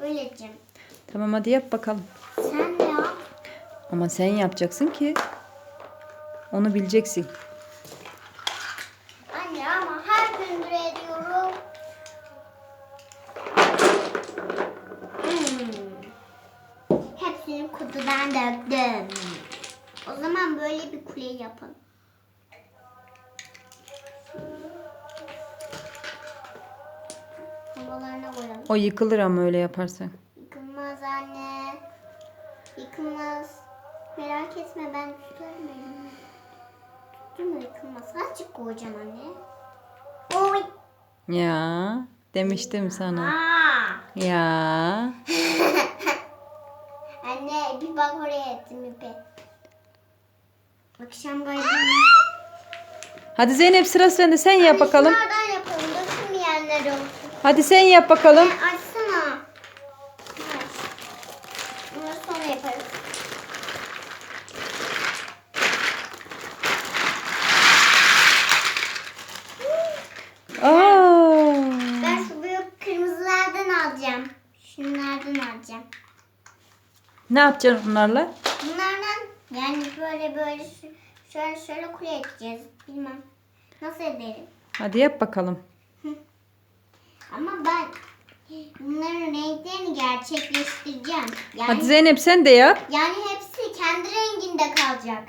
Böyle yapacağım. Tamam hadi yap bakalım. Sen de yap. Ama sen yapacaksın ki onu bileceksin. Anne ama her gün buraya diyorum. Hmm. Hepsini kutudan döktüm. O zaman böyle bir kule yapın. Havalarına koyalım. O yıkılır ama öyle yaparsan. Yıkılmaz anne. Yıkılmaz. Merak etme ben tutarım elimi. Tuttum yıkılmaz. Azıcık koyacağım anne. Oy. Ya demiştim sana. Aa. Ya. Anne bir bak oraya ettim ipi. Akşam galiba. Hadi Zeynep sıra sende sen yap bakalım. Olsun. Hadi sen yap bakalım. Açsana. Aç. Bunu sonra yaparız. Aa. Ben şu büyük kırmızılardan alacağım. Şunlardan alacağım. Ne yapacaksın onlarla? Bunlardan yani böyle böyle şöyle şöyle kule edeceğiz. Bilmem. Nasıl ederim? Hadi yap bakalım. Ama ben bunların renklerini gerçekleştireceğim. Yani, Hadi Zeynep sen de yap. yani hepsi kendi renginde kalacak.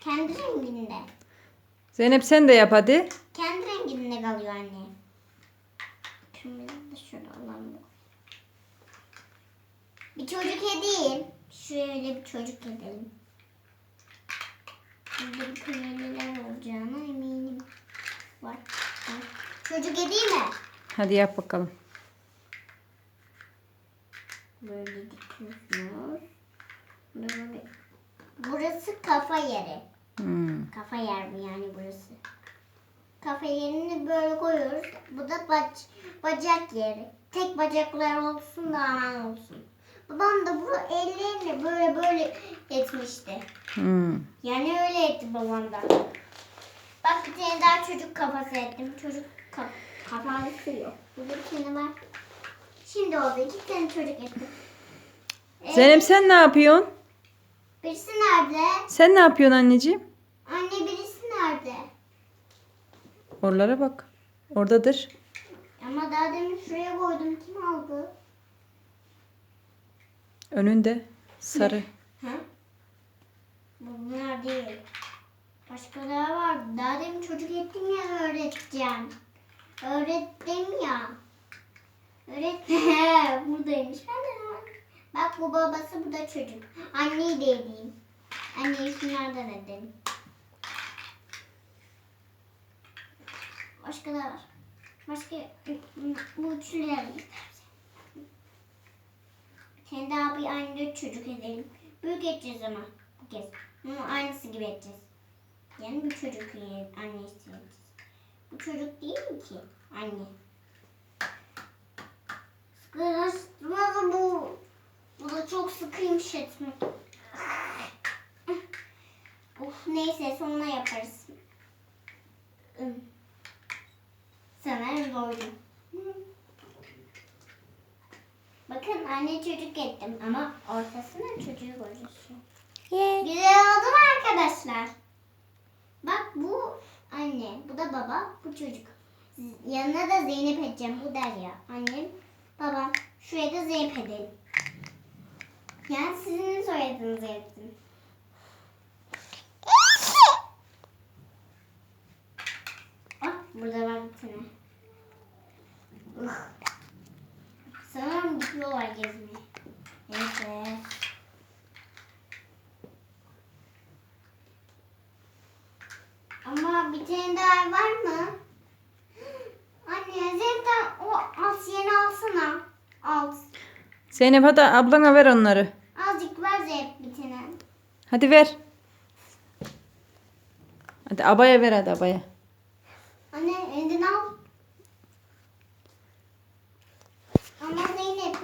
Kendi renginde. Zeynep sen de yap hadi. Kendi renginde kalıyor anne. Da şöyle alalım. Bir çocuk edeyim. Şöyle bir çocuk edelim. Burada bir kuleler olacağına eminim. Var. var. Çocuk edeyim mi? Hadi yap bakalım. Böyle dikiyorsunuz. Böyle. Burası kafa yeri. Hmm. Kafa yer bu yani burası. Kafa yerini böyle koyuyoruz. Bu da bac bacak yeri. Tek bacaklar olsun da aman olsun. Babam da bu ellerini böyle böyle etmişti. Hmm. Yani öyle etti babam da. Bak bir tane daha çocuk kafası ettim. Çocuk kaf kafası yok. Burada bir tane var. Şimdi oldu. iki tane çocuk ettim. Ee, Zeynep sen ne yapıyorsun? Birisi nerede? Sen ne yapıyorsun anneciğim? Anne birisi nerede? Oralara bak. Oradadır. Ama daha demin şuraya koydum. Kim aldı? Önünde. Sarı. Bunlar değil. Başka daha var. Daha demin çocuk ettim ya öğreteceğim. Öğrettim ya. Öğret. Buradaymış. Ben de. Bak bu babası bu da çocuk. Anneyi de edeyim. Anneyi şunlardan edelim. Başka da var. Başka bu üçlüler bir tane daha bir aynı çocuk edelim. Büyük edeceğiz ama bu kez. Bunu aynısı gibi edeceğiz. Yani bir çocuk edeceğiz. Bu çocuk değil mi ki? Anne. Sıkıştırmadı bu. Bu da çok sıkıymış etmek. Of neyse sonuna yaparız. Sanırım doydum. Bakın anne çocuk ettim ama ortasına çocuğu koyacağız. Güzel oldu mu arkadaşlar? Bu da baba, bu çocuk. Yanına da Zeynep edeceğim. Bu Derya. Annem, babam. Şuraya da Zeynep edelim. Yani sizin soyadınızı ettim. Ah, burada var bir tane. Sanırım gidiyorlar gezmeye. Neyse. Ama bir tane daha var mı? Anne Zevk'ten o Asiye'ni alsana. Al. Zeynep hadi ablana ver onları. Azıcık ver Zevk bir tane. Hadi ver. Hadi abaya ver hadi abaya.